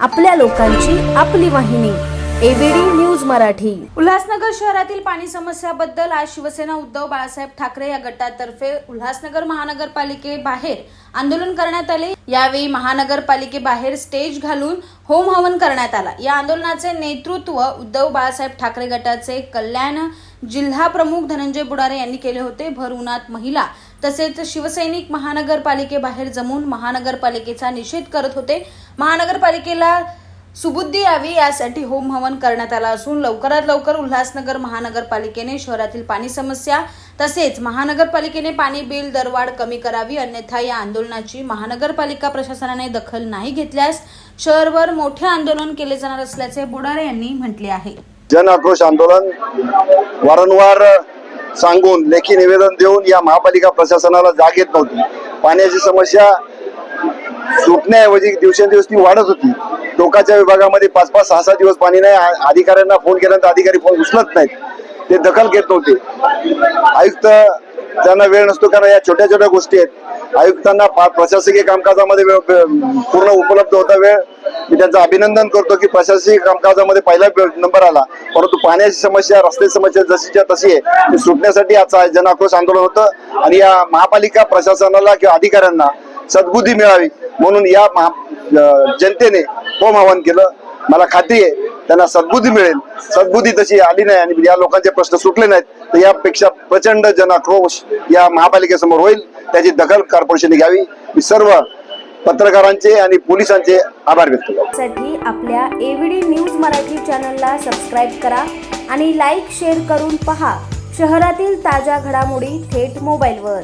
आपल्या लोकांची आपली वाहिनी एबीडी न्यूज मराठी. उल्हासनगर शहरातील पाणी समस्याबद्दल आज शिवसेना उद्धव बाळासाहेब ठाकरे या गटातर्फे उल्हासनगर महानगरपालिकेबाहेर आंदोलन करण्यात आले. यावेळी महानगरपालिकेबाहेर स्टेज घालून होम हवन करण्यात आला. या आंदोलनाचे नेतृत्व उद्धव बाळासाहेब ठाकरे गटाचे कल्याण जिल्हा प्रमुख धनंजय बुडारे यांनी केले होते. भर उन्हात महिला तसेच शिवसैनिक महानगरपालिकेबाहेर जमून महानगरपालिकेचा निषेध करत होते. महानगरपालिकेला सुबुद्धी यावी यासाठी होम हवन करण्यात आला असून लवकरात लवकर उल्हासनगर महानगरपालिकेने शहरातील पाणी समस्या तसेच महानगरपालिकेने पाणी बिल दरवाढ कमी करावी अन्यथा या आंदोलनाची महानगरपालिका प्रशासनाने दखल नाही घेतल्यास शहरभर मोठे आंदोलन केले जाणार असल्याचे बुडारे यांनी म्हटले आहे. जन आक्रोश आंदोलन वारंवार सांगून लेखी निवेदन देऊन या महापालिका प्रशासनाला जाग येत नव्हती. पाण्याची समस्या सुटण्याऐवजी दिवसेंदिवस ती वाढत होती. टोकाच्या विभागामध्ये पाच पाच सहा सहा दिवस पाणी नाही. अधिकाऱ्यांना फोन केल्यानंतर अधिकारी फोन उचलत नाहीत. ते दखल घेत नव्हते. आयुक्त त्यांना वेळ नसतो कारण या छोट्या छोट्या गोष्टी आहेत. आयुक्तांना पा- प्रशासकीय कामकाजामध्ये वेळ- पूर्ण उपलब्ध होता वेळ. मी त्यांचं अभिनंदन करतो की प्रशासकीय कामकाजामध्ये पहिला नंबर आला. परंतु पाण्याची समस्या रस्ते समस्या जशीच्या तशी आहे ती सुटण्यासाठी आजचं जन आक्रोश आंदोलन होतं. आणि या महापालिका प्रशासनाला किंवा अधिकाऱ्यांना सद्बुद्धी मिळावी म्हणून या महा जनतेने होम आवाहन केलं. मला खात्री आहे त्यांना सद्बुद्धी मिळेल. सद्बुद्धी तशी आली नाही आणि या लोकांचे प्रश्न सुटले नाहीत तर यापेक्षा प्रचंड जनाक्रोश या महापालिकेसमोर होईल. त्याची दखल कॉर्पोरेशनने घ्यावी. मी सर्व पत्रकारांचे आणि पोलिसांचे आभार व्यक्त साठी आपल्या एव्हीडी न्यूज मराठी चॅनलला सबस्क्राईब करा आणि लाईक शेअर करून पहा. शहरातील ताज्या घडामोडी थेट मोबाईलवर.